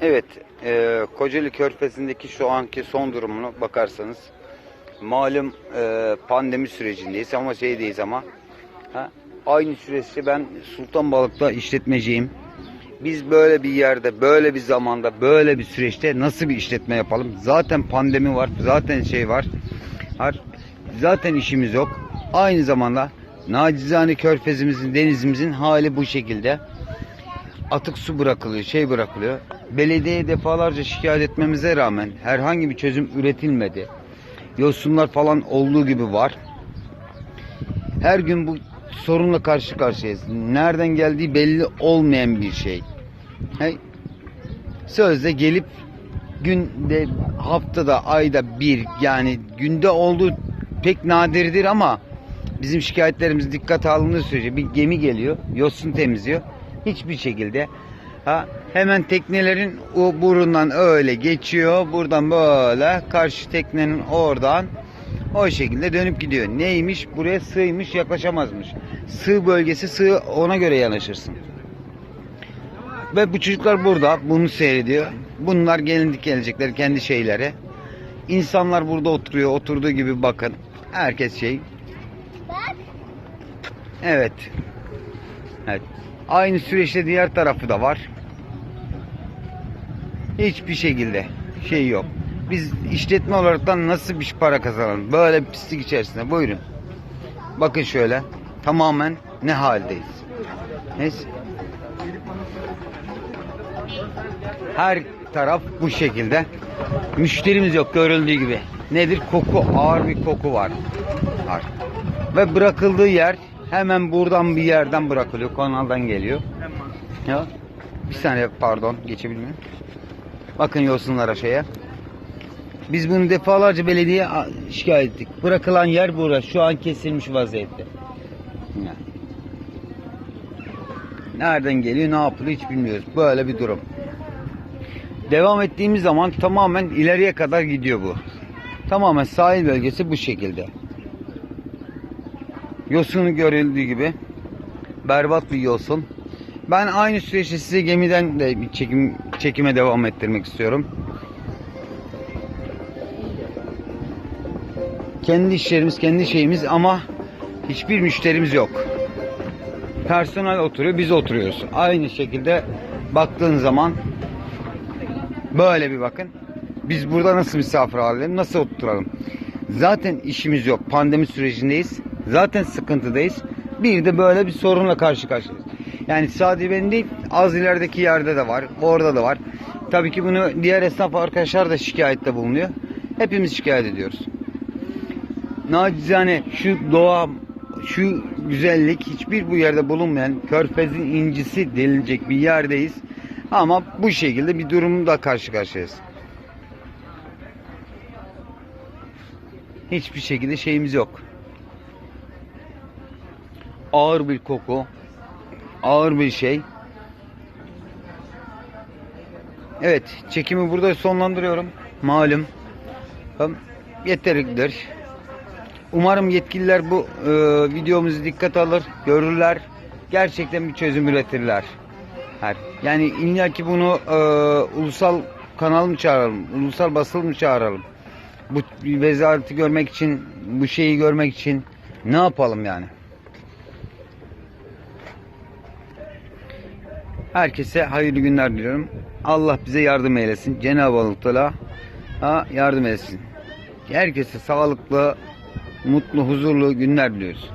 Evet, e, Kocaeli Körfezi'ndeki şu anki son durumuna bakarsanız malum e, pandemi sürecindeyiz ama şeydeyiz ama ha, aynı süreçte ben Sultan Balık'ta işletmeciyim. Biz böyle bir yerde, böyle bir zamanda, böyle bir süreçte nasıl bir işletme yapalım? Zaten pandemi var, zaten şey var. Zaten işimiz yok. Aynı zamanda nacizane körfezimizin, denizimizin hali bu şekilde atık su bırakılıyor, şey bırakılıyor. Belediyeye defalarca şikayet etmemize rağmen herhangi bir çözüm üretilmedi. Yosunlar falan olduğu gibi var. Her gün bu sorunla karşı karşıyayız. Nereden geldiği belli olmayan bir şey. Hey, sözde gelip günde, haftada, ayda bir yani günde olduğu pek nadirdir ama bizim şikayetlerimiz dikkate alındığı sürece bir gemi geliyor, yosun temizliyor. Hiçbir şekilde ha, hemen teknelerin o burundan öyle geçiyor. Buradan böyle karşı teknenin oradan o şekilde dönüp gidiyor. Neymiş? Buraya sığmış yaklaşamazmış. Sığ bölgesi sığ ona göre yanaşırsın. Ve bu çocuklar burada bunu seyrediyor. Bunlar gelindik gelecekler kendi şeyleri. İnsanlar burada oturuyor. Oturduğu gibi bakın. Herkes şey. Evet. Evet. Aynı süreçte diğer tarafı da var. Hiçbir şekilde şey yok. Biz işletme olaraktan nasıl bir para kazanalım? Böyle bir pislik içerisinde. Buyurun. Bakın şöyle. Tamamen ne haldeyiz. Neyse. Her taraf bu şekilde. Müşterimiz yok görüldüğü gibi. Nedir? Koku. Ağır bir koku var. var. Ve bırakıldığı yer hemen buradan bir yerden bırakılıyor. Kanaldan geliyor. Ya. Bir saniye pardon geçebilir miyim? Bakın yosunlara şeye. Biz bunu defalarca belediye şikayet ettik. Bırakılan yer burası. Şu an kesilmiş vaziyette. Ya. Nereden geliyor, ne yapılıyor hiç bilmiyoruz. Böyle bir durum. Devam ettiğimiz zaman tamamen ileriye kadar gidiyor bu. Tamamen sahil bölgesi bu şekilde. Yosunu görüldüğü gibi berbat bir yosun. Ben aynı süreçte size gemiden de çekim çekime devam ettirmek istiyorum. Kendi işlerimiz, kendi şeyimiz ama hiçbir müşterimiz yok. Personel oturuyor, biz oturuyoruz. Aynı şekilde baktığın zaman böyle bir bakın. Biz burada nasıl misafir ağırlayalım, nasıl oturalım? Zaten işimiz yok. Pandemi sürecindeyiz. Zaten sıkıntıdayız. Bir de böyle bir sorunla karşı karşıyayız. Yani sadece benim değil, az ilerideki yerde de var. Orada da var. Tabii ki bunu diğer esnaf arkadaşlar da şikayette bulunuyor. Hepimiz şikayet ediyoruz. Nacizane şu doğa, şu güzellik hiçbir bu yerde bulunmayan körfezin incisi denilecek bir yerdeyiz. Ama bu şekilde bir durumda karşı karşıyayız. Hiçbir şekilde şeyimiz yok. Ağır bir koku, ağır bir şey. Evet, çekimi burada sonlandırıyorum. Malum. Yeterlidir. Umarım yetkililer bu e, videomuzu dikkat alır, görürler. Gerçekten bir çözüm üretirler. Her. Yani illa ki bunu e, ulusal kanal mı çağıralım, ulusal basıl mı çağıralım? Bu vezaleti görmek için, bu şeyi görmek için ne yapalım yani? Herkese hayırlı günler diliyorum. Allah bize yardım eylesin. Cenab-ı Allah Teala ha, yardım eylesin. Herkese sağlıklı, mutlu, huzurlu günler diliyoruz.